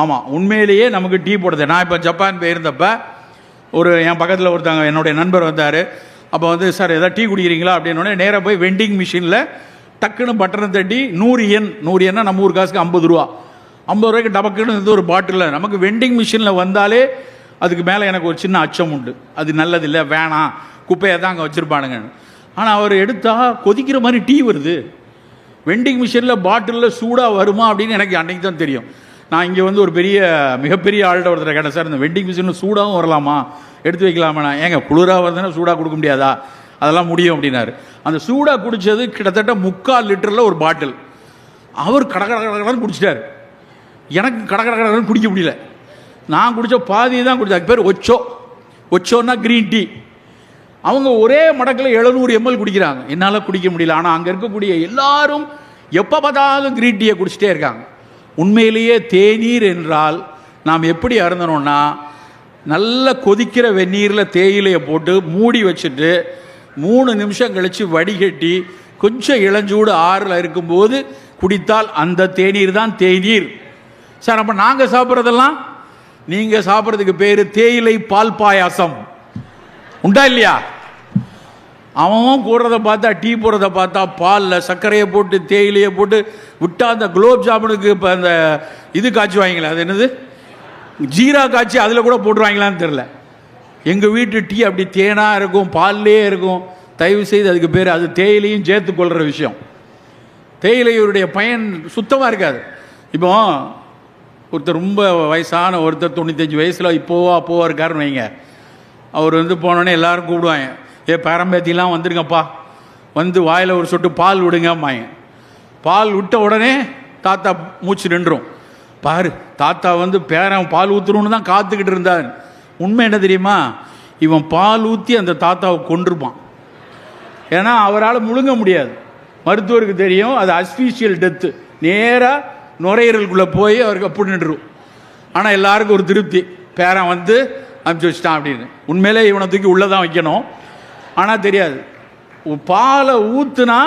ஆமாம் உண்மையிலேயே நமக்கு டீ போடுது. நான் இப்போ ஜப்பான் போயிருந்தப்ப ஒரு என் பக்கத்தில் ஒருத்தங்க என்னுடைய நண்பர் வந்தார். அப்போ வந்து சார் எதாவது டீ குடிக்கிறீங்களா? அப்படின்னு நேராக போய் வெண்டிங் மிஷினில் டக்குன்னு பட்டனை தட்டி நூறு எண் நூறு எண்ணா நம்ம ஊர் காசுக்கு ஐம்பது ரூபா. ஐம்பது ரூபாய்க்கு டபக்குன்னு இது ஒரு பாட்டிலில் நமக்கு வெண்டிங் மிஷினில் வந்தாலே அதுக்கு மேலே எனக்கு ஒரு சின்ன அச்சம் உண்டு. அது நல்லதில்லை வேணாம் குப்பையை தான் அங்கே வச்சுருப்பானுங்க. ஆனால் அவர் எடுத்தால் கொதிக்கிற மாதிரி டீ வருது. வெண்டிங் மிஷினில் பாட்டிலில் சூடாக வருமா அப்படின்னு எனக்கு அன்னைக்கு தான் தெரியும். நான் இங்கே வந்து ஒரு பெரிய மிகப்பெரிய ஆள்கிட்ட ஒருத்தர் கேட்டேன் சார் இந்த வெண்டிங் மிஷின் சூடாகவும் வரலாமா? எடுத்து வைக்கலாமா? நான் ஏங்க குளிராக வருதுன்னா சூடாக கொடுக்க முடியாதா? அதெல்லாம் முடியும் அப்படின்னாரு. அந்த சூடாக குடித்தது கிட்டத்தட்ட முக்கால் லிட்டரில் ஒரு பாட்டில். அவர் கட கட கடன்னு குடிச்சிட்டார். எனக்கு கட கட கடன்னு குடிக்க முடியல. நான் குடித்த பாதி தான் குடிச்சேன். அதுக்கு பேர் ஒச்சோ. ஒச்சோன்னா க்ரீன் டீ. அவங்க ஒரே மடக்கில் எழுநூறு எம்எல் குடிக்கிறாங்க. என்னால் குடிக்க முடியல. ஆனால் அங்கே இருக்கக்கூடிய எல்லாரும் எப்போ பார்த்தாலும் க்ரீன் டீயை குடிச்சிட்டே இருக்காங்க. உண்மையிலேயே தேநீர் என்றால் நாம் எப்படி அருந்தணும்னா நல்ல கொதிக்கிற வெந்நீரில் தேயிலையை போட்டு மூடி வச்சுட்டு மூணு நிமிஷம் கழித்து வடிகட்டி கொஞ்சம் இளஞ்சூடு ஆறில் இருக்கும்போது குடித்தால் அந்த தேநீர் தான் தேநீர். சார் அப்போ நாங்கள் சாப்பிட்றதெல்லாம்? நீங்கள் சாப்பிட்றதுக்கு பேர் தேயிலை பால் பாயாசம். உண்டா இல்லையா? அவன் கூடுறத பார்த்தா டீ போடுறத பார்த்தா பாலில் சர்க்கரையை போட்டு தேயிலையை போட்டு விட்டா அந்த குலோப் ஜாமுனுக்கு இப்போ அந்த இது காய்ச்சுவாங்களே அது என்னது? ஜீரா காய்ச்சி அதில் கூட போட்டுருவாங்களான்னு தெரில எங்கள் வீட்டு டீ அப்படி தேனாக இருக்கும் பால்லே இருக்கும். தயவு செய்து அதுக்கு பேர் அது தேயிலையும் சேர்த்து கொள்கிற விஷயம். தேயிலையுடைய பயன் சுத்தமாக இருக்காது. இப்போ ஒருத்தர் ரொம்ப வயசான ஒருத்தர் தொண்ணூத்தஞ்சு வயசில் இப்போவா அப்போவா இருக்காருன்னு வைங்க. அவர் வந்து போனோடனே எல்லோரும் கூப்பிடுவாங்க. ஏ பேரம்பேத்திலாம் வந்துருங்கப்பா. வந்து வாயில் ஒரு சொட்டு பால் விடுங்கம்மாங்க பால் விட்ட உடனே தாத்தா மூச்சு நின்றும். பாரு தாத்தா வந்து பேரன் பால் ஊற்றுணுன்னு தான் காத்துக்கிட்டு இருந்தார். உண்மை என்ன தெரியுமா? இவன் பால் ஊற்றி அந்த தாத்தாவை கொண்டிருப்பான் ஏன்னா அவரால் முழுங்க முடியாது. மருத்துவருக்கு தெரியும் அது அஸ்பீஷியல் டெத்து நேராக நுரையீரலுக்குள்ளே போய் அவருக்கு அப்படி நின்றுரும் ஆனால் எல்லாருக்கும் ஒரு திருப்தி. பேரன் வந்து அனுப்பிச்சி வச்சிட்டான் அப்படின்னு. உண்மையிலே இவனை தூக்கி உள்ளே தான் வைக்கணும். ஆனால் தெரியாது. பாலை ஊற்றுனா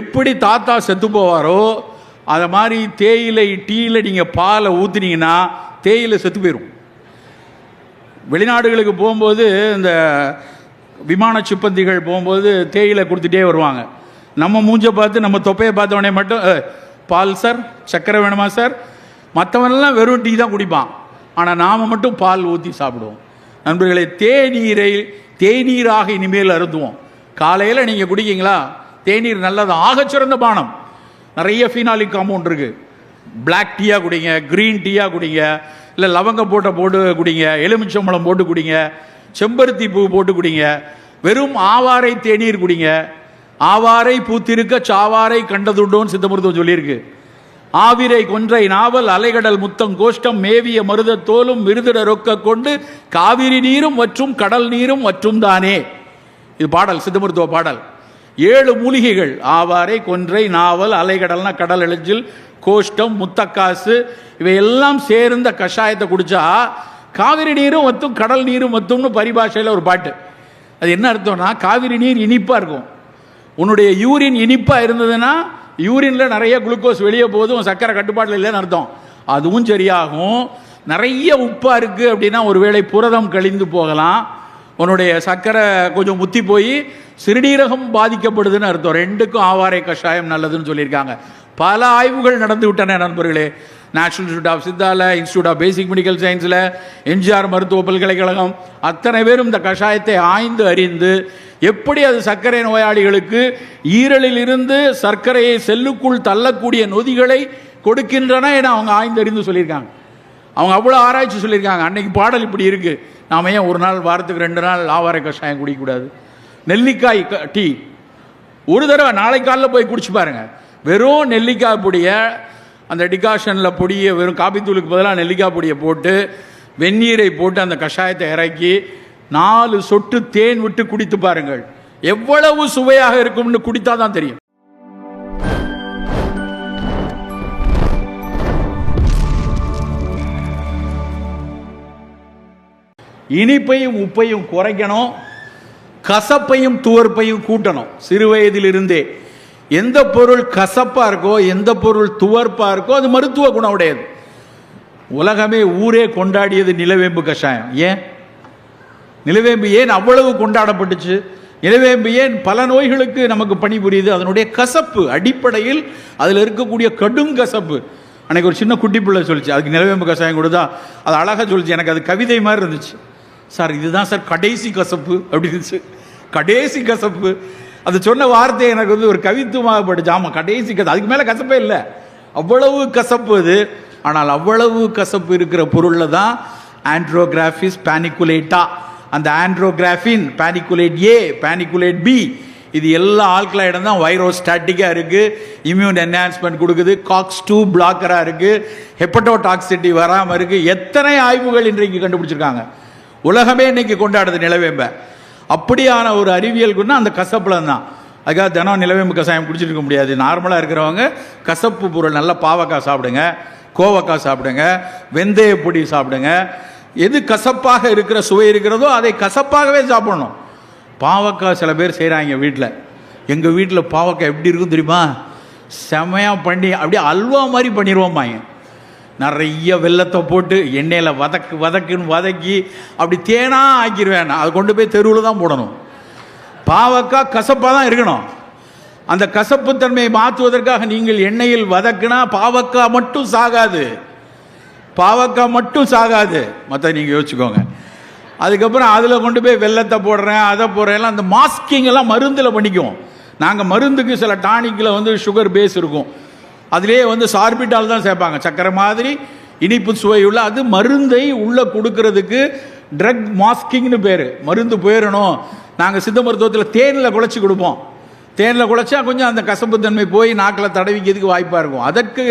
எப்படி தாத்தா செத்து போவாரோ அதை மாதிரி தேயிலை டீயில் நீங்கள் பாலை ஊற்றுனீங்கன்னா தேயிலை செத்து போயிடும் வெளிநாடுகளுக்கு போகும்போது இந்த விமான சிப்பந்திகள் போகும்போது தேயிலை கொடுத்துட்டே வருவாங்க. நம்ம மூஞ்சை பார்த்து நம்ம தொப்பையை பார்த்தவொடனே மட்டும் பால் சார் சர்க்கரை வேணுமா சார்? மற்றவனெல்லாம் வெறும் டீ தான் குடிப்பான். ஆனால் நாம் மட்டும் பால் ஊற்றி சாப்பிடுவோம். நண்பர்களே தேநீரை தேநீராக இனிமேல் அருந்துவோம். காலையில் நீங்கள் குடிக்கீங்களா? தேநீர் நல்லது. ஆகச்சிறந்த பானம். நிறைய ஃபீனாலிக் காம்பவுண்ட் இருக்குது பிளாக் டீயாக குடிங்க க்ரீன் டீயாக குடிங்க இல்லை லவங்கம் போட்ட போட்டு குடிங்க எலுமிச்சம்பழம் போட்டு குடிங்க செம்பருத்தி பூ போட்டு குடிங்க வெறும் ஆவாரை தேநீர் குடிங்க. ஆவாரை பூத்திருக்க சாவாரை கண்டதுண்டோன்னு சித்த மருத்துவம் சொல்லியிருக்கு. ஆவிரை கொன்றை நாவல் அலைகடல் முத்தம் கோஷ்டம் மேவிய மருதத்தோலும் மிருதிட ரொக்க கொண்டு காவிரி நீரும் மற்றும் கடல் நீரும் மற்றும் தானே. இது பாடல் சித்த மருத்துவ பாடல். ஏழு மூலிகைகள் ஆவாரை கொன்றை நாவல் அலைகடல்னா கடல் எழிஞ்சில் கோஷ்டம் முத்தக்காசு இவையெல்லாம் சேர்ந்த கஷாயத்தை குடிச்சா காவிரி நீரும் வத்தும் கடல் நீரும் வத்தும்னு பரிபாஷையில் ஒரு பாட்டு. அது என்ன அர்த்தம்னா காவிரி நீர் இனிப்பாக இருக்கும். உன்னுடைய யூரின் இனிப்பாக இருந்ததுன்னா யூரினில் நிறைய குளுக்கோஸ் வெளியே போகுது உன் கட்டுப்பாட்டில் இல்லைன்னு அர்த்தம். அதுவும் சரியாகும். நிறைய உப்பாக இருக்குது அப்படின்னா ஒருவேளை புரதம் கழிந்து போகலாம். உன்னுடைய சர்க்கரை கொஞ்சம் முத்தி போய் சிறுநீரகம் பாதிக்கப்படுதுன்னு அர்த்தம். ரெண்டுக்கும் ஆவாரை கஷாயம் நல்லதுன்னு சொல்லியிருக்காங்க. பல ஆய்வுகள் நடந்து விட்டன நண்பர்களே. நேஷனல் இன்ஸ்டியூட் ஆஃப் சித்தாவில் இன்ஸ்டியூட் ஆஃப் பேசிக் மெடிக்கல் சயின்ஸில் எம்ஜிஆர் மருத்துவ பல்கலைக்கழகம் அத்தனை பேரும் இந்த கஷாயத்தை ஆய்ந்து அறிந்து எப்படி அது சர்க்கரை நோயாளிகளுக்கு ஈரலில் இருந்து சர்க்கரையை செல்லுக்குள் தள்ளக்கூடிய நொதிகளை கொடுக்கின்றன என அவங்க ஆய்ந்து அறிந்து சொல்லியிருக்காங்க. அவங்க அவ்வளோ ஆராய்ச்சி சொல்லியிருக்காங்க. அன்னைக்கு பாடல் இப்படி இருக்குது நாம ஏன் ஒரு நாள் வாரத்துக்கு ரெண்டு நாள் ஆவார கஷாயம் குடிக்கக்கூடாது? நெல்லிக்காய் க- டீ. ஒரு தடவை நாளை காலைல போய் குடிச்சு பாருங்கள் வெறும் நெல்லிக்காய் பொடியை அந்த டிகாஷனில் பொடியை வெறும் காப்பித்தூளுக்கு பதிலாக நெல்லிக்காய் பொடியை போட்டு வெந்நீரை போட்டு அந்த கஷாயத்தை இறக்கி நாலு சொட்டு தேன் விட்டு குடித்து பாருங்கள். எவ்வளவு சுவையாக இருக்கும்னு குடித்தா தான் தெரியும். இனிப்பையும் உப்பையும் குறைக்கணும். கசப்பையும் துவர்ப்பையும் கூட்டணும். சிறு வயதிலிருந்தே. எந்த பொருள் கசப்பா இருக்கோ எந்த பொருள் துவர்ப்பா இருக்கோ அது மருத்துவ குணம் உடையது உலகமே ஊரே கொண்டாடியது நிலவேம்பு கஷாயம். ஏன்? நிலவேம்பு ஏன் அவ்வளவு கொண்டாடப்பட்டுச்சு? நிலவேம்பு ஏன் பல நோய்களுக்கு நமக்கு பணிபுரியுது? அதனுடைய கசப்பு அடிப்படையில் அதில் இருக்கக்கூடிய கடும் கசப்பு. அன்னைக்கு ஒரு சின்ன குட்டி பிள்ளை சொல்லிச்சு அதுக்கு நிலவேம்பு கஷாயம் கொடுத்தா? அது அழகாக சொல்லிச்சு எனக்கு அது கவிதை மாதிரி இருந்துச்சு. சார் இதுதான் சார் கடைசி கசப்பு அப்படி இருந்துச்சு கடைசி கசப்பு. அது சொன்ன வார்த்தை எனக்கு வந்து ஒரு கவித்துவமாக போயிடுச்சு ஆமாம் கடைசி கதை. அதுக்கு மேலே கசப்பே இல்லை. அவ்வளவு கசப்பு அது. ஆனால் அவ்வளவு கசப்பு இருக்கிற பொருளில் தான் ஆண்ட்ரோகிராஃபிஸ் பேனிகுலேட்டா அந்த ஆண்ட்ரோகிராஃபின் பேனிகுலேட் ஏ பேனிகுலேட் பி. இது எல்லா ஆல்கலாய்டும் தான் வைரோஸ்டாட்டிக்காக இருக்குது இம்யூன் என்ஹான்ஸ்மெண்ட் கொடுக்குது. காக்ஸ் டூ பிளாக்கராக இருக்குது ஹெப்படோடாக்சிட்டி வராமல் இருக்குது எத்தனை ஆய்வுகள் இன்றைக்கு கண்டுபிடிச்சிருக்காங்க? உலகமே இன்னைக்கு கொண்டாடுது நிலவேம்பை. அப்படியான ஒரு அறிவியல் குணம் அந்த கசப்பில் தான் அதுக்காக தினம் நிலவேம்பு கஷாயம் குடிச்சிட்டு இருக்க முடியாது. நார்மலாக இருக்கிறவங்க கசப்பு பொருள் நல்லா பாவக்காய் சாப்பிடுங்க கோவக்காய் சாப்பிடுங்க வெந்தய பொடி சாப்பிடுங்க. எது கசப்பாக இருக்கிற சுவை இருக்கிறதோ அதை கசப்பாகவே சாப்பிடணும். பாவக்காய் சில பேர் செய்கிறாங்க வீட்டில் எங்கள் வீட்டில் பாவக்காய் எப்படி இருக்கும் தெரியுமா? செமையாக பண்ணி அப்படியே அல்வா மாதிரி பண்ணிடுவோம்மாங்க நிறைய வெள்ளத்தை போட்டு எண்ணெயில் வதக்கு வதக்குன்னு வதக்கி அப்படி தேனாக ஆக்கிடுவேன் அதை கொண்டு போய் தெருவில் தான் போடணும். பாவக்காய் கசப்பாக தான் இருக்கணும். அந்த கசப்பு தன்மையை மாற்றுவதற்காக நீங்கள் எண்ணெயில் வதக்குனா பாவக்காய் மட்டும் சாகாது. பாவக்காய் மட்டும் சாகாது. மற்ற நீங்கள் யோசிச்சுக்கோங்க. அதுக்கப்புறம் அதில் கொண்டு போய் வெள்ளத்தை போடுறேன் அதை போடுறேன் எல்லாம் அந்த மாஸ்கிங் எல்லாம் மருந்தில் பண்ணிக்குவோம். நாங்கள் மருந்துக்கு சில டானிக்கில் வந்து சுகர் பேஸ் இருக்கும். அதிலே வந்து சார்பிட்டால் தான் சேர்ப்பாங்க. சக்கரை மாதிரி இனிப்பு சுவை உள்ள அது மருந்தை உள்ளே கொடுக்கறதுக்கு ட்ரக் மாஸ்கிங்னு பேர். மருந்து போயிடணும் நாங்கள் சித்த மருத்துவத்தில் தேனில் குழச்சி கொடுப்போம். தேனில் குழச்சா கொஞ்சம் அந்த கசப்பு தன்மை போய் நாக்கில் தடவிக்கிறதுக்கு வாய்ப்பாக இருக்கும். அதற்கு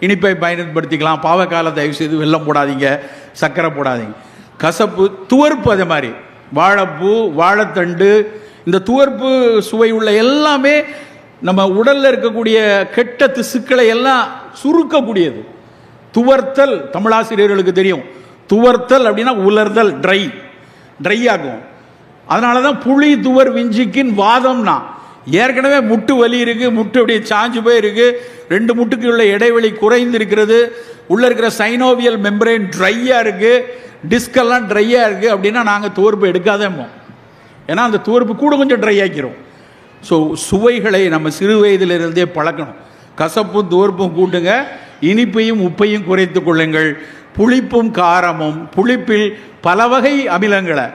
இனிப்பை பயன்படுத்திக்கலாம். பாவக்கால தயவு செய்து வெல்லம் போடாதீங்க. சர்க்கரை போடாதீங்க. கசப்பு துவர்ப்பு அதே மாதிரி. வாழைப்பூ வாழைத்தண்டு இந்த துவர்ப்பு சுவை உள்ள எல்லாமே நம்ம உடல்ல இருக்கக்கூடிய கெட்ட திசுக்களை எல்லாம் சுருக்கக்கூடியது. துவர்த்தல் தமிழாசிரியர்களுக்கு தெரியும். துவர்த்தல் அப்படின்னா உலர்தல் ட்ரை ட்ரை ஆகும். அதனால தான் புளி துவர் விஞ்சிக்கின் வாதம்னா ஏற்கனவே முட்டு வலி இருக்கு முட்டு அப்படியே சாஞ்சு போயிருக்கு. ரெண்டு முட்டுக்கு உள்ள இடைவெளி குறைந்து இருக்கிறது உள்ள இருக்கிற சைனோவியல் மெம்பரேன் ட்ரையா இருக்கு. டிஸ்கெல்லாம் ட்ரையா இருக்கு. அப்படின்னா நாங்கள் துவர்ப்பு எடுக்காதேமோ ஏன்னா அந்த துவர்ப்பு கூட கொஞ்சம் ட்ரை ஆக்கிரும். ஸோ சுவைகளை நம்ம சிறு வயதிலிருந்தே பழக்கணும். கசப்பும் தோர்ப்பும் கூட்டுங்க. இனிப்பையும் உப்பையும் குறைத்து கொள்ளுங்கள். புளிப்பும் காரமும் புளிப்பில் பல வகை அமிலங்களை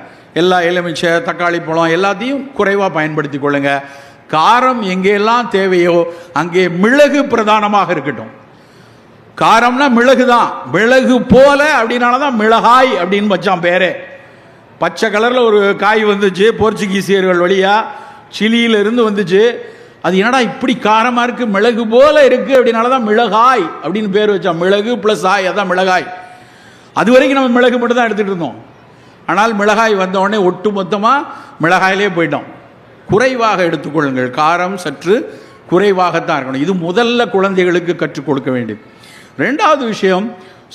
எல்லா எலுமிச்சை தக்காளி பழம் எல்லாத்தையும் குறைவாக பயன்படுத்தி கொள்ளுங்க. காரம் எங்கெல்லாம் தேவையோ அங்கே மிளகு பிரதானமாக இருக்கட்டும். காரம்னா மிளகு தான். மிளகு போல அப்படின்னால தான் மிளகாய் அப்படின்னு வச்சான் பேரே. பச்சை கலரில் ஒரு காய் வந்துச்சு போர்ச்சுகீசியர்கள் வழியாக சிலியில இருந்து வந்துச்சு. அது என்னடா இப்படி காரமாக இருக்கு? மிளகு போல இருக்கு. அப்படின்னால தான் மிளகாய் அப்படின்னு பேர் வச்சா மிளகு ப்ளஸ் ஆய் அதான் மிளகாய். அது வரைக்கும் நம்ம மிளகு மட்டும் தான் எடுத்துகிட்டு இருந்தோம். ஆனால் மிளகாய் வந்த உடனே ஒட்டு மொத்தமாக மிளகாயிலே போயிட்டோம். குறைவாக எடுத்துக்கொள்ளுங்கள். காரம் சற்று குறைவாகத்தான் இருக்கணும். இது முதல்ல குழந்தைகளுக்கு கற்றுக் கொடுக்க வேண்டியது. ரெண்டாவது விஷயம்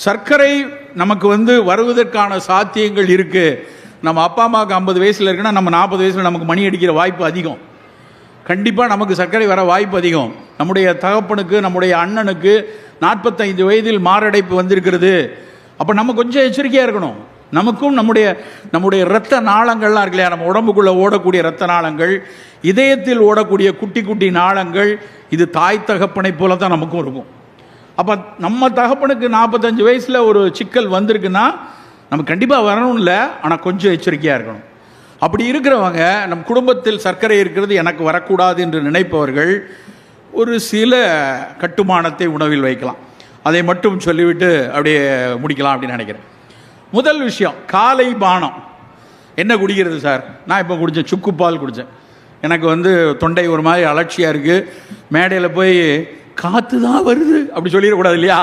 சர்க்கரை நமக்கு வந்து வருவதற்கான சாத்தியங்கள் இருக்குது நம்ம அப்பா அம்மாவுக்கு ஐம்பது வயசில் இருக்குன்னா நம்ம நாற்பது வயசில் நமக்கு மணி அடிக்கிற வாய்ப்பு அதிகம். கண்டிப்பாக நமக்கு சர்க்கரை வர வாய்ப்பு அதிகம். நம்முடைய தகப்பனுக்கு நம்முடைய அண்ணனுக்கு நாற்பத்தைந்து வயதில் மாரடைப்பு வந்திருக்கிறது. அப்போ நம்ம கொஞ்சம் எச்சரிக்கையாக இருக்கணும். நமக்கும் நம்முடைய நம்முடைய இரத்த நாளங்கள்லாம் இருக்கு இல்லையா? நம்ம உடம்புக்குள்ளே ஓடக்கூடிய இரத்த நாளங்கள் இதயத்தில் ஓடக்கூடிய குட்டி குட்டி நாளங்கள் இது தாய் தகப்பனை போல தான் நமக்கும் இருக்கும். அப்போ நம்ம தகப்பனுக்கு நாற்பத்தஞ்சு வயசில் ஒரு சிக்கல் வந்திருக்குன்னா நம்ம கண்டிப்பாக வரணும் இல்லை ஆனால் கொஞ்சம் எச்சரிக்கையாக இருக்கணும். அப்படி இருக்கிறவங்க நம் குடும்பத்தில் சர்க்கரை இருக்கிறது எனக்கு வரக்கூடாது என்று நினைப்பவர்கள் ஒரு சில கட்டுமானத்தை உணவில் வைக்கலாம். அதை மட்டும் சொல்லிவிட்டு அப்படியே முடிக்கலாம் அப்படின்னு நினைக்கிறேன். முதல் விஷயம் காலை பானம். என்ன குடிக்கிறது சார்? நான் இப்போ குடித்தேன் சுக்கு பால் குடித்தேன் எனக்கு வந்து தொண்டை ஒரு மாதிரி அலட்சியாக இருக்குது மேடையில் போய் காற்று தான் வருது அப்படி சொல்லிடக்கூடாது இல்லையா?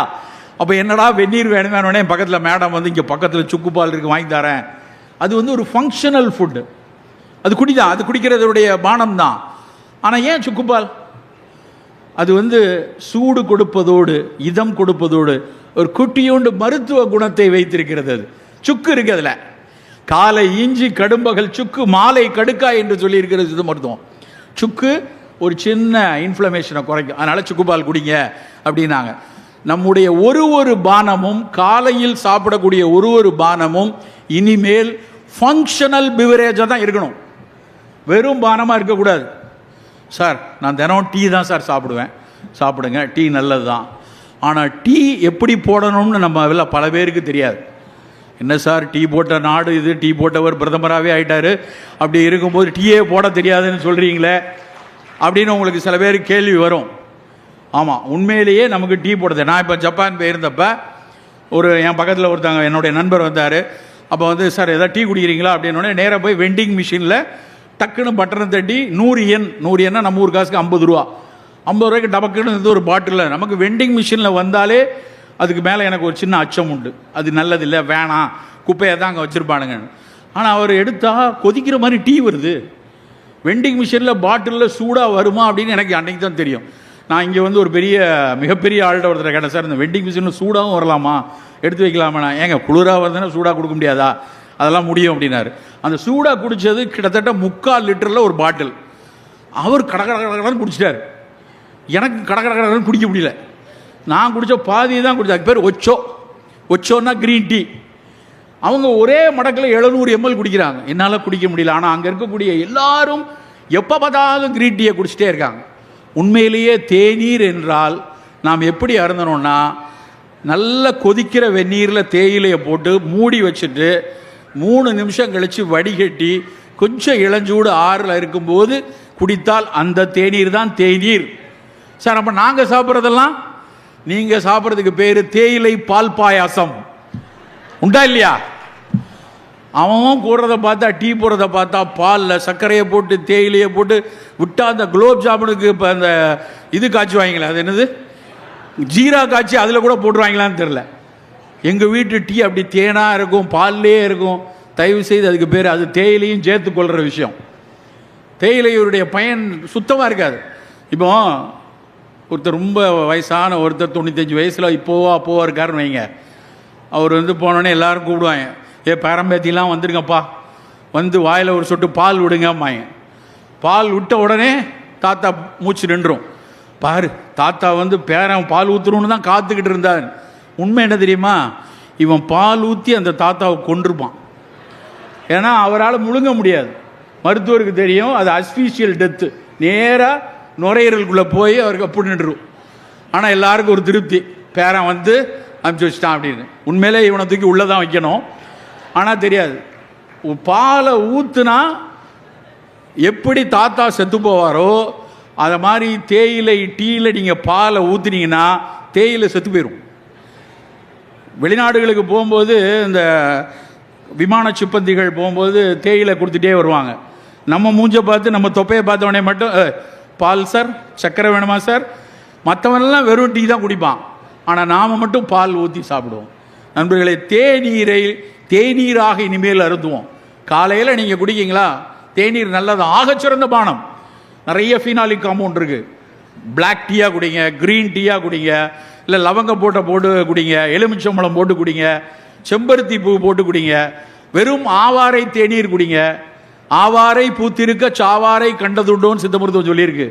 அப்போ என்னடா வெந்நீர் வேணுமே பக்கத்தில் மேடம் வந்து இங்கே பக்கத்தில் சுக்கு பால் இருக்குது வாங்கி தரேன். அது வந்து ஒரு ஃபங்க்ஷனல் ஃபுட்டு அது குடிதான் அது குடிக்கிறதுடைய பானம் தான் ஆனால் ஏன் சுக்குப்பால் அது வந்து சூடு கொடுப்பதோடு இதம் கொடுப்பதோடு ஒரு குட்டியோண்டு மருத்துவ குணத்தை வைத்திருக்கிறது அது. சுக்கு இருக்கு அதில். காலை இஞ்சி கடும்பகல் சுக்கு மாலை கடுக்காய் என்று சொல்லியிருக்கிறது இது மருத்துவம். சுக்கு ஒரு சின்ன இன்ஃப்ளமேஷனை குறைக்கும். அதனால் சுக்குப்பால் குடிங்க அப்படின்னாங்க. நம்முடைய ஒரு ஒரு பானமும் காலையில் சாப்பிடக்கூடிய ஒரு ஒரு பானமும் இனிமேல் ஃபங்க்ஷனல் பிவரேஜாக தான் இருக்கணும். வெறும் பானமாக இருக்கக்கூடாது. சார் நான் தினம் டீ தான் சார் சாப்பிடுவேன். சாப்பிடுங்க டீ நல்லது தான் ஆனால் டீ எப்படி போடணும்னு நம்ம அதில் பல பேருக்கு தெரியாது. என்ன சார் டீ போட்ட நாடு இது டீ போட்டவர் பிரதமராகவே ஆயிட்டாரு. அப்படி இருக்கும்போது டீயே போட தெரியாதுன்னு சொல்கிறீங்களே அப்படின்னு உங்களுக்கு சில பேர் கேள்வி வரும். ஆமாம் உண்மையிலேயே நமக்கு டீ போடுது. நான் இப்போ ஜப்பான் போயிருந்தப்ப ஒரு என் பக்கத்தில் ஒருத்தவங்க என்னுடைய நண்பர் வந்தார். அப்போ வந்து சார் எதாவது டீ குடிக்கிறீங்களா? அப்படின்னோடனே நேராக போய் வெண்டிங் மிஷினில் டக்குன்னு பட்டனை தட்டி நூறு எண் நூறு எண்ணா நம்ம ஊர் காசுக்கு ஐம்பது ரூபா. ஐம்பது ரூபாய்க்கு டபக்குன்னு இது ஒரு பாட்டில் நமக்கு வெண்டிங் மிஷினில் வந்தாலே அதுக்கு மேலே எனக்கு ஒரு சின்ன அச்சம் உண்டு. அது நல்லதில்லை வேணாம். குப்பையை தான் அங்கே வச்சுருப்பானுங்க. ஆனால் அவர் எடுத்தால் கொதிக்கிற மாதிரி டீ வருது. வெண்டிங் மிஷினில் பாட்டிலில் சூடாக வருமா அப்படின்னு எனக்கு அன்றைக்கி தான் தெரியும். நான் இங்கே வந்து ஒரு பெரிய மிகப்பெரிய ஆள்கிட்ட ஒருத்தர் கேட்டேன் சார் இந்த வெண்டிங் மிஷினில் சூடாகவும் வரலாமா? எடுத்து வைக்கலாமா நான் ஏங்க குளிராக வருதுன்னா சூடாக கொடுக்க முடியாதா? அதெல்லாம் முடியும் அப்படின்னாரு. அந்த சூடாக குடித்தது கிட்டத்தட்ட முக்கால் லிட்டரில் ஒரு பாட்டில். அவர் கட கட கட கடன்னு எனக்கு கட கட கடன்னு குடிக்க முடியல. நான் குடித்த பாதி தான் குடிச்சேன். அதுக்கு பேர் ஒச்சோ. ஒச்சோன்னா க்ரீன் டீ. அவங்க ஒரே மடக்கில் எழுநூறு எம்எல் குடிக்கிறாங்க. என்னால் குடிக்க முடியல. ஆனால் அங்கே இருக்கக்கூடிய எல்லாரும் எப்போ பார்த்தாலும் க்ரீன் டீயை குடிச்சிட்டே இருக்காங்க. உண்மையிலேயே தேநீர் என்றால் நாம் எப்படி அருந்தணும்னா நல்ல கொதிக்கிற வெந்நீரில் தேயிலையை போட்டு மூடி வச்சுட்டு மூணு நிமிஷம் கழித்து வடிகட்டி கொஞ்சம் இளஞ்சூடு ஆறில் இருக்கும்போது குடித்தால் அந்த தேநீர் தான் தேநீர். சார் அப்போ நாங்கள் சாப்பிட்றதெல்லாம்? நீங்கள் சாப்பிட்றதுக்கு பேர் தேயிலை பால் பாயாசம். உண்டா இல்லையா? அவன் கூடுறத பார்த்தா டீ போடுறத பார்த்தா பாலில் சர்க்கரையை போட்டு தேயிலையை போட்டு விட்டா அந்த குலோப் ஜாமுனுக்கு இப்போ அந்த இது காய்ச்சுவாங்களே அது என்னது? ஜீரா காய்ச்சி அதில் கூட போட்டுருவாங்களான்னு தெரில எங்கள் வீட்டு டீ அப்படி தேனாக இருக்கும் பால்லே இருக்கும். தயவு செய்து அதுக்கு பேர் அது தேயிலையும் சேர்த்து கொள்கிற விஷயம். தேயிலையுடைய பயன் சுத்தமாக இருக்காது. இப்போ ஒருத்தர் ரொம்ப வயசான ஒருத்தர் தொண்ணூத்தஞ்சு வயசில் இப்போவா அப்போவா இருக்காருன்னு வைங்க. அவர் வந்து போனோடனே எல்லோரும் கூப்பிடுவாங்க. ஏ பேரம்பேத்திலாம் வந்துருங்கப்பா. வந்து வாயில் ஒரு சொட்டு பால் விடுங்கம்மாங்க பால் விட்ட உடனே தாத்தா மூச்சு நின்றும். பாரு தாத்தா வந்து பேரன் பால் ஊற்றுறோன்னு தான் காத்துக்கிட்டு இருந்தார். உண்மை என்ன தெரியுமா? இவன் பால் ஊற்றி அந்த தாத்தாவை கொண்டிருப்பான் ஏன்னா அவரால் முழுங்க முடியாது. மருத்துவருக்கு தெரியும் அது அஸ்பீஷியல் டெத்து நேராக நுரையீரலுக்குள்ளே போய் அவருக்கு அப்படி நின்றுரும் ஆனால் எல்லாருக்கும் ஒரு திருப்தி. பேரன் வந்து அனுப்பிச்சி வச்சிட்டான் அப்படின்னு. உண்மையிலே இவனை தூக்கி உள்ளே தான் வைக்கணும். ஆனால் தெரியாது. பாலை ஊற்றுனா எப்படி தாத்தா செத்து போவாரோ அதை மாதிரி தேயிலை டீயில் நீங்கள் பாலை ஊற்றுனீங்கன்னா தேயிலை செத்து போயிடும் வெளிநாடுகளுக்கு போகும்போது இந்த விமான சிப்பந்திகள் போகும்போது தேயிலை கொடுத்துட்டே வருவாங்க. நம்ம மூஞ்ச பார்த்து நம்ம தொப்பையை பார்த்தவொடனே மட்டும் பால் சார் சர்க்கரை வேணுமா சார்? மற்றவனெல்லாம் வெறும் டீ தான் குடிப்பான். ஆனால் நாம் மட்டும் பால் ஊற்றி சாப்பிடுவோம். நண்பர்களே தேநீரை தேநீராக இனிமேல் அருந்துவோம். காலையில் நீங்கள் குடிக்கீங்களா? தேநீர் நல்லது. ஆகச்சிறந்த பானம். நிறைய ஃபீனாலிக் காம்பவுண்ட் இருக்குது பிளாக் டீயாக குடிங்க க்ரீன் டீயாக குடிங்க இல்லை லவங்கம் போட்ட போட்டு குடிங்க எலுமிச்சம்பழம் போட்டு குடிங்க செம்பருத்தி பூ போட்டு குடிங்க வெறும் ஆவாரை தேநீர் குடிங்க. ஆவாரை பூத்திருக்க சாவாரை கண்டதுண்டோன்னு சித்த மருத்துவம் சொல்லியிருக்கு.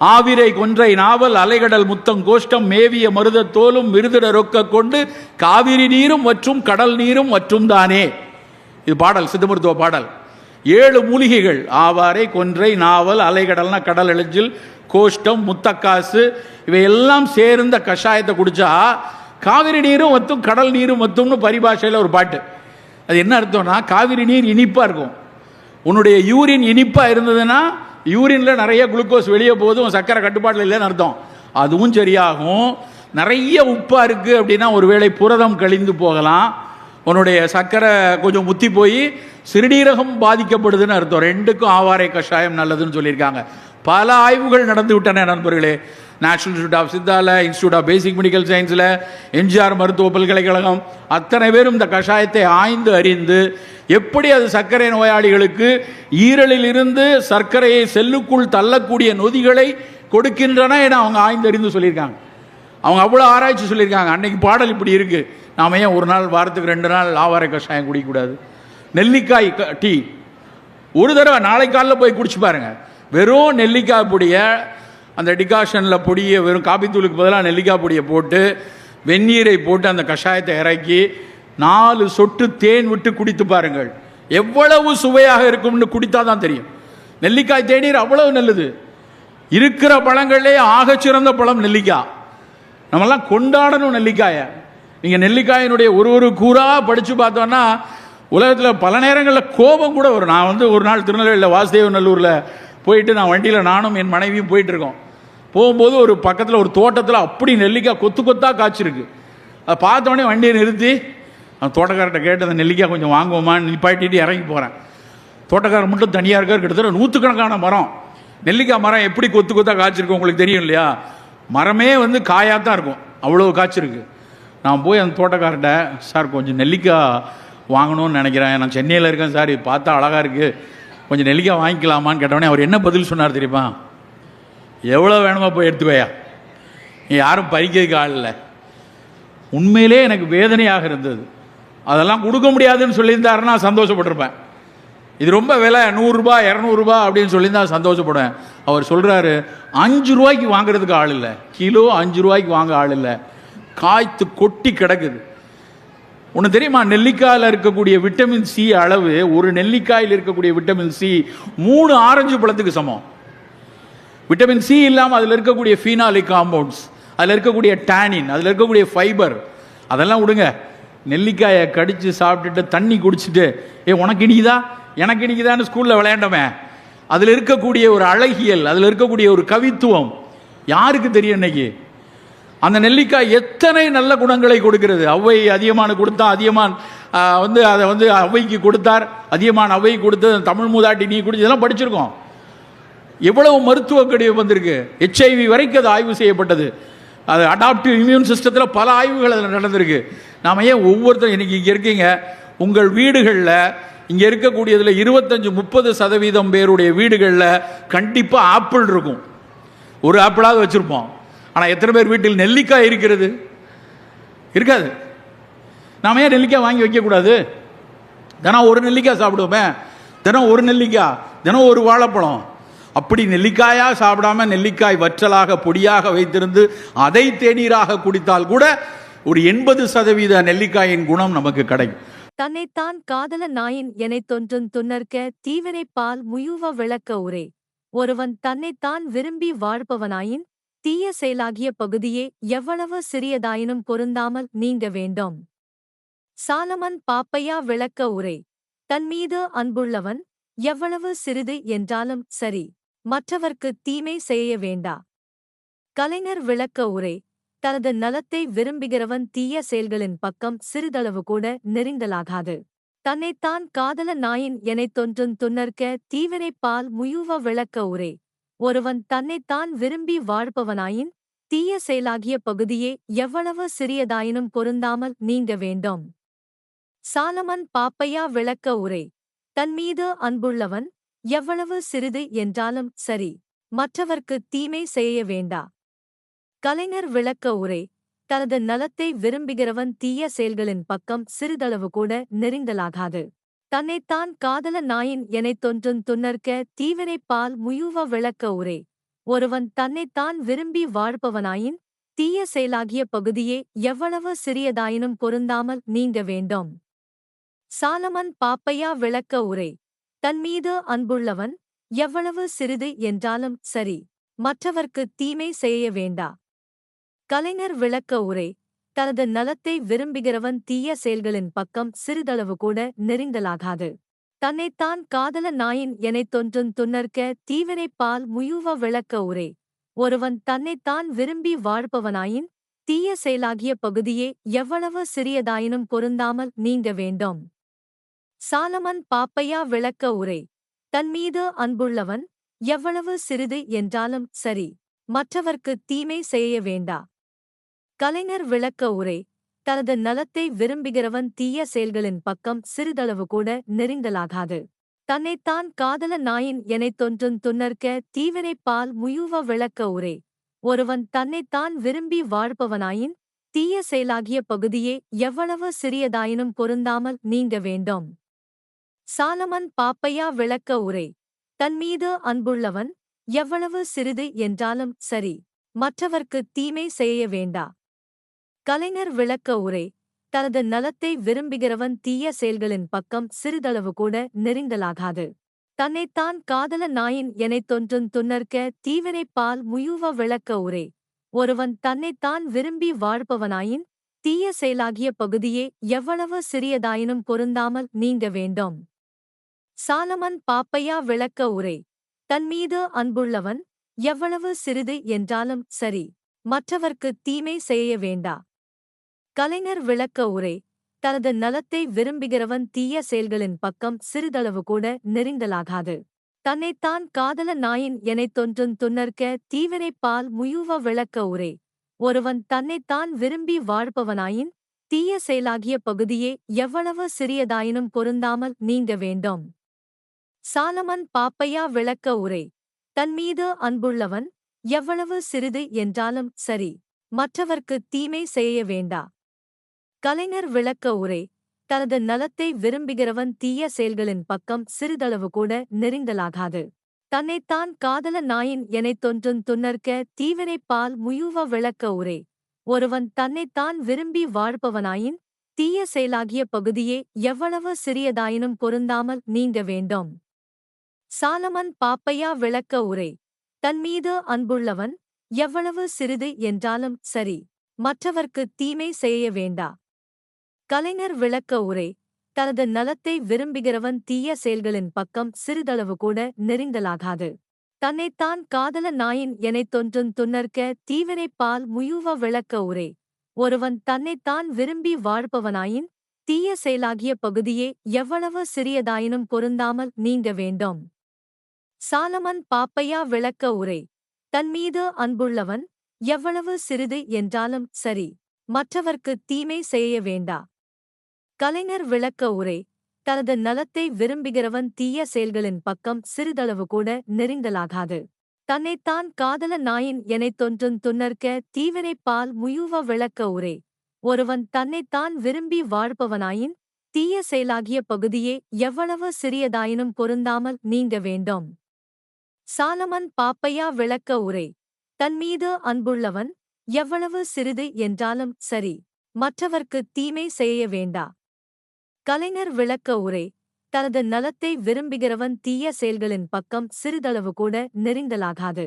ஆவிரை கொன்றை நாவல் அலைகடல் முத்தம் கோஷ்டம் மேவிய மருத தோலும் மிருதிட ரொக்க கொண்டு காவிரி நீரும் மற்றும் கடல் நீரும் மற்றும் தானே. இது பாடல் சித்த மருத்துவ பாடல். ஏழு மூலிகைகள் ஆவாரை கொன்றை நாவல் அலைகடல்னா கடல் எளிஞ்சில் கோஷ்டம் முத்தக்காசு இவையெல்லாம் சேர்ந்த கஷாயத்தை குடிச்சா காவிரி நீரும் வத்தும் கடல் நீரும் வத்தும்னு பரிபாஷையில் ஒரு பாட்டு. அது என்ன அர்த்தம்னா காவிரி நீர் இனிப்பாக இருக்கும். உன்னுடைய யூரின் இனிப்பாக இருந்ததுன்னா யூரினில் நிறைய குளுக்கோஸ் வெளியே போகுது உன் சர்க்கரை கட்டுப்பாட்டில் இல்லைன்னு அர்த்தம். அதுவும் சரியாகும். நிறைய உப்பாக இருக்குது அப்படின்னா ஒருவேளை புரதம் கழிந்து போகலாம். உன்னுடைய சர்க்கரை கொஞ்சம் முத்தி போய் சிறுநீரகம் பாதிக்கப்படுதுன்னு அர்த்தம். ரெண்டுக்கும் ஆவாரை கஷாயம் நல்லதுன்னு சொல்லியிருக்காங்க. பல ஆய்வுகள் நடந்து விட்டன நண்பர்களே. நேஷனல் இன்ஸ்டியூட் ஆஃப் சித்தாவில் இன்ஸ்டியூட் ஆஃப் பேசிக் மெடிக்கல் சயின்ஸில் எம்ஜிஆர் மருத்துவ பல்கலைக்கழகம் அத்தனை பேரும் இந்த கஷாயத்தை ஆய்ந்து அறிந்து எப்படி அது சர்க்கரை நோயாளிகளுக்கு ஈரலில் இருந்து சர்க்கரையை செல்லுக்குள் தள்ளக்கூடிய நொதிகளை கொடுக்கின்றன என அவங்க ஆய்ந்து அறிந்து சொல்லியிருக்காங்க. அவங்க அவ்வளோ ஆராய்ச்சி சொல்லியிருக்காங்க. அன்னைக்கு பாடல் இப்படி இருக்குது நாம ஏன் ஒரு நாள் வாரத்துக்கு ரெண்டு நாள் ஆவார கஷாயம் குடிக்கக்கூடாது? நெல்லிக்காய் க- டீ. ஒரு தடவை நாளை காலைல போய் குடிச்சு பாருங்கள் வெறும் நெல்லிக்காய் பொடியை அந்த டிகாஷனில் பொடியை வெறும் காபித்தூளுக்கு பதிலாக நெல்லிக்காய் பொடியை போட்டு வெந்நீரை போட்டு அந்த கஷாயத்தை இறக்கி நாலு சொட்டு தேன் விட்டு குடித்து பாருங்கள். எவ்வளவு சுவையாக இருக்கும்னு குடித்தா தான் தெரியும். நெல்லிக்காய் தேநீர் அவ்வளவு நல்லது. இருக்கிற பழங்களே ஆகச்சிறந்த பழம் நெல்லிக்காய். நம்மெல்லாம் கொண்டாடணும் நெல்லிக்காயை. நீங்கள் நெல்லிக்காயினுடைய ஒரு ஒரு கூறாக படித்து பார்த்தோன்னா உலகத்தில் பல நேரங்களில் கோபம் கூட வரும். நான் வந்து ஒரு நாள் திருநெல்வேலியில் வாசுதேவ நல்லூரில் போயிட்டு நான் வண்டியில் நானும் என் மனைவியும் போயிட்டுருக்கோம் போகும்போது ஒரு பக்கத்தில் ஒரு தோட்டத்தில் அப்படி நெல்லிக்காய் கொத்து கொத்தாக காய்ச்சிருக்கு. அதை பார்த்தோடனே வண்டியை நிறுத்தி அந்த தோட்டக்காரர்கிட்ட கேட்டு அந்த நெல்லிக்காய் கொஞ்சம் வாங்குவோமான்னு நிப்பாட்டிட்டு இறங்கி போகிறேன் தோட்டக்காரர் மட்டும் தனியாக இருக்கார். கிட்டத்தட்ட நூற்றுக்கணக்கான மரம். நெல்லிக்காய் மரம் எப்படி கொத்து கொத்தாக காய்ச்சிருக்கு உங்களுக்கு தெரியும் இல்லையா? மரமே வந்து காயாக தான் இருக்கும். அவ்வளோ காய்ச்சிருக்கு. நான் போய் அந்த தோட்டக்காரர்கிட்ட சார் கொஞ்சம் நெல்லிக்காய் வாங்கணும்னு நினைக்கிறேன். நான் சென்னையில் இருக்கேன் சார். இது பார்த்தா அழகாக இருக்குது கொஞ்சம் நெல்லிக்காய் வாங்கிக்கலாமான்னு கேட்டவொடனே அவர் என்ன பதில் சொன்னார் தெரியுமா? எவ்வளோ வேணுமோ போய் எடுத்துக்கோயா. நீ யாரும் பறிக்கிறதுக்கு ஆள் இல்லை. உண்மையிலே எனக்கு வேதனையாக இருந்தது. அதெல்லாம் கொடுக்க முடியாதுன்னு சொல்லியிருந்தாருன்னா சந்தோஷப்பட்டிருப்பேன். இது ரொம்ப விலை நூறுரூபா இரநூறுபா அப்படின்னு சொல்லியிருந்தா சந்தோஷப்படுவேன். அவர் சொல்கிறாரு அஞ்சு ரூபாய்க்கு வாங்குறதுக்கு ஆள் இல்லை. கிலோ அஞ்சு ரூபாய்க்கு வாங்க ஆள் இல்லை. காய்த்து கொட்டி கிடக்குது. ஒன்று தெரியுமா? நெல்லிக்காயில் இருக்கக்கூடிய விட்டமின் சி அளவு ஒரு நெல்லிக்காயில் இருக்கக்கூடிய விட்டமின் சி மூணு ஆரஞ்சு பழத்துக்கு சமம். விட்டமின் சி இல்லாமல் அதில் இருக்கக்கூடிய ஃபீனாலிக் காம்பவுண்ட்ஸ் அதில் இருக்கக்கூடிய டேனின் அதில் இருக்கக்கூடிய ஃபைபர் அதெல்லாம் விடுங்க. நெல்லிக்காயை கடித்து சாப்பிட்டுட்டு தண்ணி குடிச்சிட்டு ஏ உனக்கு இனிக்குதா? எனக்கு இனிக்குதான்னு ஸ்கூலில் விளையாண்டோமே. அதில் இருக்கக்கூடிய ஒரு அழகியல் அதில் இருக்கக்கூடிய ஒரு கவித்துவம் யாருக்கு தெரியும் இன்னைக்கு? அந்த நெல்லிக்காய் எத்தனை நல்ல குணங்களை கொடுக்கிறது? அவ்வை அதிகமான கொடுத்தா அதியமான் வந்து அதை வந்து அவ்வைக்கு கொடுத்தார். அதியமான் அவ்வை கொடுத்து தமிழ் மூதாட்டி நீ குடிச்சு இதெல்லாம் படிச்சிருக்கோம். எவ்வளவு மருத்துவ கடிவு வந்திருக்கு? ஹெச்ஐவி வரைக்கும் அது ஆய்வு செய்யப்பட்டது. அது அடாப்டிவ் இம்யூன் சிஸ்டத்தில் பல ஆய்வுகள் அதில் நடந்திருக்கு. நாம் ஏன் ஒவ்வொருத்தரும் இன்னைக்கு இங்கே இருக்கீங்க? உங்கள் வீடுகளில் இங்கே இருக்கக்கூடியதில் இருபத்தஞ்சு முப்பது சதவீதம் பேருடைய வீடுகளில் கண்டிப்பாக ஆப்பிள் இருக்கும். ஒரு ஆப்பிளாவது வச்சுருப்போம். ஆனால் எத்தனை பேர் வீட்டில் நெல்லிக்காய் இருக்கிறது? இருக்காது. நாம் ஏன் நெல்லிக்காய் வாங்கி வைக்கக்கூடாது? தினம் ஒரு நெல்லிக்காய் சாப்பிடுவோமே. தினம் ஒரு நெல்லிக்காய் தினம் ஒரு வாழைப்பழம். அப்படி நெல்லிக்காயா சாப்பிடாம நெல்லிக்காய் வற்றலாக பொடியாக வைத்திருந்து அதை தேநீராக குடித்தால் கூட ஒரு எண்பது சதவீத நெல்லிக்காயின் குணம் நமக்கு கிடைக்கும். தன்னைத்தான் காதல நாயின் எனைத் தொன்றும் துன்னர்க்க தீவினை பால் முயுவ விளக்க உரே. ஒருவன் தன்னைத்தான் விரும்பி வாழ்பவனாயின் தீய செயலாகிய பகுதியே எவ்வளவு சிறியதாயினும் பொருந்தாமல் நீங்க வேண்டும். சாலமன் பாப்பையா விளக்க உரை. தன்மீது அன்புள்ளவன் எவ்வளவு சிறிது என்றாலும் சரி. மற்றவர்க்குத் தீமை செய்ய வேண்டா. கலைஞர் விளக்க உரை தனது நலத்தை விரும்புகிறவன் தீய செயல்களின் பக்கம் சிறிதளவு கூட நெறிந்தலாகாது தன்னைத்தான் காதல நாயின் எனைத் தொன்றும் துன்னர்க்க தீவினைப்பால் முயுவ விளக்க உரே ஒருவன் தன்னைத்தான் விரும்பி வாழ்பவனாயின் தீய செயலாகிய பகுதியே எவ்வளவு சிறியதாயினும் பொருந்தாமல் நீங்க வேண்டும். சாலமன் பாப்பையா விளக்க உரை தன்மீது அன்புள்ளவன் எவ்வளவு சிறிது என்றாலும் சரி மற்றவர்க்குத் தீமை செய்ய வேண்டா. கலைஞர் விளக்க உரை தனது நலத்தை விரும்புகிறவன் தீய செயல்களின் பக்கம் சிறிதளவு கூட நெறிந்தலாகாது தன்னைத்தான் காதல நாயின் எனைத் தொன்றும் துன்னர்க்க தீவினைப் பால் முயுவ விளக்க உரை ஒருவன் தன்னைத்தான் விரும்பி வாழ்பவனாயின் தீய செயலாகிய பகுதியே எவ்வளவு சிறியதாயினும் பொருந்தாமல் நீங்க வேண்டும். சாலமன் பாப்பையா விளக்க உரை தன்மீது அன்புள்ளவன் எவ்வளவு சிறிது என்றாலும் சரி மற்றவர்க்குத் தீமை செய்ய வேண்டா. கலைஞர் விளக்க உரை தனது நலத்தை விரும்புகிறவன் தீய செயல்களின் பக்கம் சிறிதளவு கூட நெறிந்தலாகாது தன்னைத்தான் காதல நாயின் எனைத் தொன்றும் துன்னர்க்க தீவினைப் பால் முயுவ விளக்க உரை ஒருவன் தன்னைத்தான் விரும்பி வாழ்பவனாயின் தீய செயலாகிய பகுதியே எவ்வளவு சிறியதாயினும் பொருந்தாமல் நீங்க வேண்டும். சாலமன் பாப்பையா விளக்க உரை. தன்மீது அன்புள்ளவன் எவ்வளவு சிறிது என்றாலும் சரி மற்றவர்க்குத் தீமை செய்ய வேண்டா. கலைஞர் விளக்க உரை. தனது நலத்தை விரும்புகிறவன் தீய செயல்களின் பக்கம் சிறிதளவு கூட நெறிந்தலாகாது தன்னைத்தான் காதல நாயின் எனைத் தொன்றும் துன்னர்க்க தீவினைப்பால் முயுவ விளக்க உரை. ஒருவன் தன்னைத்தான் விரும்பி வாழ்பவனாயின் தீய செயலாகிய பகுதியே எவ்வளவு சிறியதாயினும் பொருந்தாமல் நீங்க வேண்டும். சாலமன் பாப்பையா விளக்க உரை. தன்மீது அன்புள்ளவன் எவ்வளவு சிறிது என்றாலும் சரி மற்றவர்க்கு தீமை செய்ய வேண்டா. கலைஞர் விளக்க உரை. தனது நலத்தை விரும்புகிறவன் தீய செயல்களின் பக்கம் சிறிதளவு கூட நெறிந்தலாகாது தன்னைத்தான் காதல நாயின் எனைத் தொன்றும் துன்னர்க்க தீவினைப்பால் முயுவ விளக்க உரை. ஒருவன் தன்னைத்தான் விரும்பி வாழ்பவனாயின் தீய செயலாகிய பகுதியே எவ்வளவு சிறியதாயினும் பொருந்தாமல் நீங்க வேண்டும். சாலமன் பாப்பையா விளக்க உரை. தன்மீது அன்புள்ளவன் எவ்வளவு சிறிது என்றாலும் சரி மற்றவர்க்கு தீமை செய்ய வேண்டா. கலைஞர் விளக்க உரை. தனது நலத்தை விரும்புகிறவன் தீய செயல்களின் பக்கம் சிறிதளவு கூட நெறிந்தலாகாது தன்னைத்தான் காதல நாயின் எனைத் தொன்றும் துன்னர்க்க தீவினைப்பால் முயுவ விளக்க உரை. ஒருவன் தன்னைத்தான் விரும்பி வாழ்பவனாயின் தீய செயலாகிய பகுதியே எவ்வளவு சிறியதாயினும் பொருந்தாமல் நீங்க வேண்டும். சாலமன் பாப்பையா விளக்க உரை. தன்மீது அன்புள்ளவன் எவ்வளவு சிறிது என்றாலும் சரி மற்றவர்க்கு தீமை செய்ய வேண்டா. கலைஞர் விளக்க உரை. தனது நலத்தை விரும்புகிறவன் தீய செயல்களின் பக்கம் சிறிதளவு கூட நெறிந்தலாகாது தன்னைத்தான் காதல நாயின் எனைத் தொன்றும் துன்னர்க்க தீவினைப் பால் முயுவ விளக்க உரை. ஒருவன் தன்னைத்தான் விரும்பி வாழ்பவனாயின் தீய செயலாகிய பகுதியே எவ்வளவு சிறியதாயினும் பொருந்தாமல் நீங்க வேண்டும். சாலமன் பாப்பையா விளக்க உரை. தன்மீது அன்புள்ளவன் எவ்வளவு சிறிது என்றாலும் சரி மற்றவர்க்கு தீமை செய்ய வேண்டா. கலைஞர் விளக்க உரை. தனது நலத்தை விரும்புகிறவன் தீய செயல்களின் பக்கம் சிறிதளவு கூட நெறிந்தலாகாது தன்னைத்தான் காதல நாயின் எனைத் தொன்றும் துன்னர்க்க தீவினைப்பால் முயுவ விளக்க உரை. ஒருவன் தன்னைத்தான் விரும்பி வாழ்பவனாயின் தீய செயலாகிய பகுதியே எவ்வளவு சிறியதாயினும் பொருந்தாமல் நீங்க வேண்டும். சாலமன் பாப்பையா விளக்க உரை. தன்மீது அன்புள்ளவன் எவ்வளவு சிறிது என்றாலும் சரி மற்றவர்க்கு தீமை செய்ய வேண்டா. கலைஞர் விளக்க உரை. தனது நலத்தை விரும்புகிறவன் தீய செயல்களின் பக்கம் சிறிதளவு கூட நெறிந்தலாகாது தன்னைத்தான் காதல நாயின் எனைத் தொன்றும் துன்னர்க்க தீவினைப்பால் முயுவ விளக்க உரை. ஒருவன் தன்னைத்தான் விரும்பி வாழ்பவனாயின் தீய செயலாகிய பகுதியே எவ்வளவு சிறியதாயினும் பொருந்தாமல் நீங்க வேண்டும். சாலமன் பாப்பையா விளக்க உரை. தன்மீது அன்புள்ளவன் எவ்வளவு சிறிது என்றாலும் சரி மற்றவர்க்கு தீமை செய்ய வேண்டா. கலைஞர் விளக்க உரை. தனது நலத்தை விரும்புகிறவன் தீய செயல்களின் பக்கம் சிறிதளவு கூட நெறிந்தலாகாது